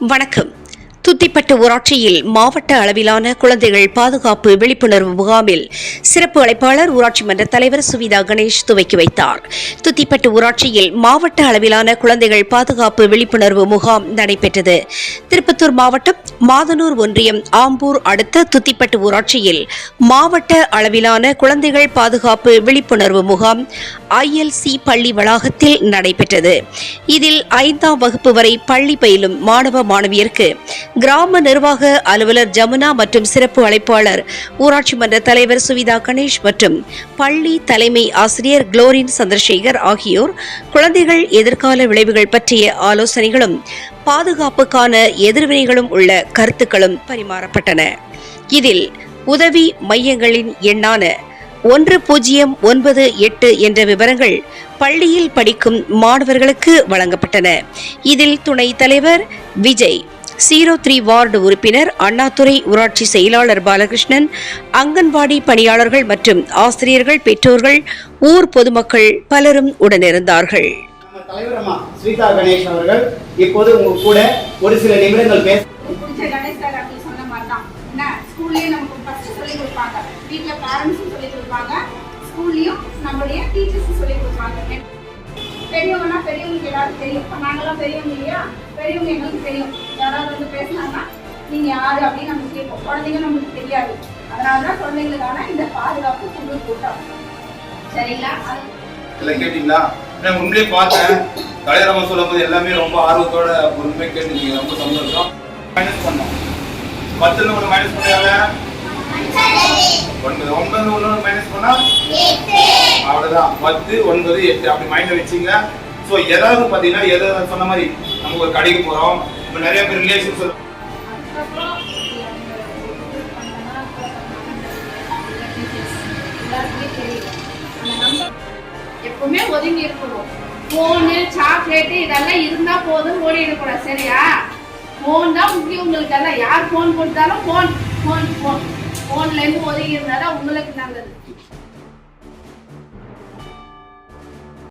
வணக்கம். துத்திப்பட்டு ஊராட்சியில் மாவட்ட அளவிலான குழந்தைகள் பாதுகாப்பு விழிப்புணர்வு முகாமில் சிறப்பு அழைப்பாளர் ஊராட்சி மன்ற தலைவர் சுவிதா கணேஷ் துவக்கி வைத்தார். துத்திப்பட்டு ஊராட்சியில் மாவட்ட அளவிலான குழந்தைகள் பாதுகாப்பு விழிப்புணர்வு முகாம் நடைபெற்றது. திருப்பத்தூர் மாவட்டம் மாதனூர் ஒன்றியம் ஆம்பூர் அடுத்த துத்திப்பட்டு ஊராட்சியில் மாவட்ட அளவிலான குழந்தைகள் பாதுகாப்பு விழிப்புணர்வு முகாம் ஐஎல்சி பள்ளி வளாகத்தில் நடைபெற்றது. இதில் ஐந்தாம் வகுப்பு வரை பள்ளி பயிலும் மாணவ மாணவியருக்கு கிராம நிர்வாக அலுவலர் ஜமுனா மற்றும் சிறப்பு அழைப்பாளர் ஊராட்சி மன்ற தலைவர் சுவிதா கணேஷ் மற்றும் பள்ளி தலைமை ஆசிரியர் குளோரின் சந்திரசேகர் ஆகியோர் குழந்தைகள் எதிர்கால விளைவுகள் பற்றிய ஆலோசனைகளும் பாதுகாப்புக்கான எதிர்வினைகளும் உள்ள கருத்துக்களும் பரிமாறப்பட்டன. இதில் உதவி மையங்களின் எண்ணான ஒன்று பூஜ்ஜியம் ஒன்பது எட்டு என்ற விவரங்கள் பள்ளியில் படிக்கும் மாணவர்களுக்கு வழங்கப்பட்டன. இதில் துணைத் தலைவர் விஜய் ஜீரோ த்ரீ வார்டு உறுப்பினர் அண்ணாதுரை ஊராட்சி செயலாளர் பாலகிருஷ்ணன் அங்கன்வாடி பணியாளர்கள் மற்றும் ஆசிரியர்கள் பெற்றோர்கள் ஊர் பொதுமக்கள் பலரும் உடனிருந்தார்கள். நம்ம தலைவர் அம்மா ஸ்ரீதா கணேஷ் அவர்கள் இப்போது உங்க கூட ஒரு சில நிமிடங்கள் பேச பிடிச்ச கணேஷ் சார் அப்படி சொன்ன மாதிரி தான் என்ன ஸ்கூல்லயே நமக்கு ஃபர்ஸ்ட் சொல்லி கொடுப்பாங்க. வீட்ல பேரண்ட்ஸும் சொல்லி கொடுப்பாங்க. ஸ்கூல்லயும் நம்மளுடைய டீச்சர்ஸும் சொல்லி கொடுப்பாங்க. பெரியவங்கன்னா பெரியவங்களுக்கு எல்லாரும் தெரியும். இப்போ நாங்கெல்லாம் பெரியவங்க இல்லையா? பெரியவங்க எங்களுக்கு தெரியும். யாராவது வந்து பேசினாங்கன்னா நீங்க யாரு அப்படின்னு நம்ம கேட்போம். குழந்தைங்க நம்மளுக்கு தெரியாது. அதனால தான் குழந்தைங்களுக்கான இந்த பாதுகாப்பு குழு கூட்டம் சரிங்களா? அது எல்லாம் கேட்டீங்களா? நான் உண்மையிலே பார்த்தேன். கலையரமா சொல்லும் போது எல்லாமே ரொம்ப ஆர்வத்தோட பொறுமையாக கேட்டுருக்கீங்க. ரொம்ப சந்தோஷம். மைனஸ் பண்ணோம் பத்துல ஒன்று மைனஸ் பண்ணால ஒன்பது. ஒன்பது ஒன்று மைனஸ் பண்ணா? அவ்வளவுதான். பத்து ஒன்பது எட்டு. அப்படி மைண்ட்ல வச்சிங்க. ஸோ ஏதாவது பார்த்தீங்கன்னா எதாவது சொன்ன மாதிரி நம்ம ஒரு கடைக்கு போறோம். இப்போ நிறைய பேர் ரிலேஷன்ஸ் எப்பவுமே ஒதுங்கி இருக்கணும். ஃபோனு சாக்லேட்டு இதெல்லாம் இருந்தா போதும் ஓடிடக்கூடாது சரியா? போன் தான் முக்கியம் உங்களுக்கு. எல்லாம் யார் ஃபோன் கொடுத்தாலும் போன் போன் போன் போன்ல இருந்து ஒதுங்கி இருந்தால் தான் உங்களுக்கு நல்லது.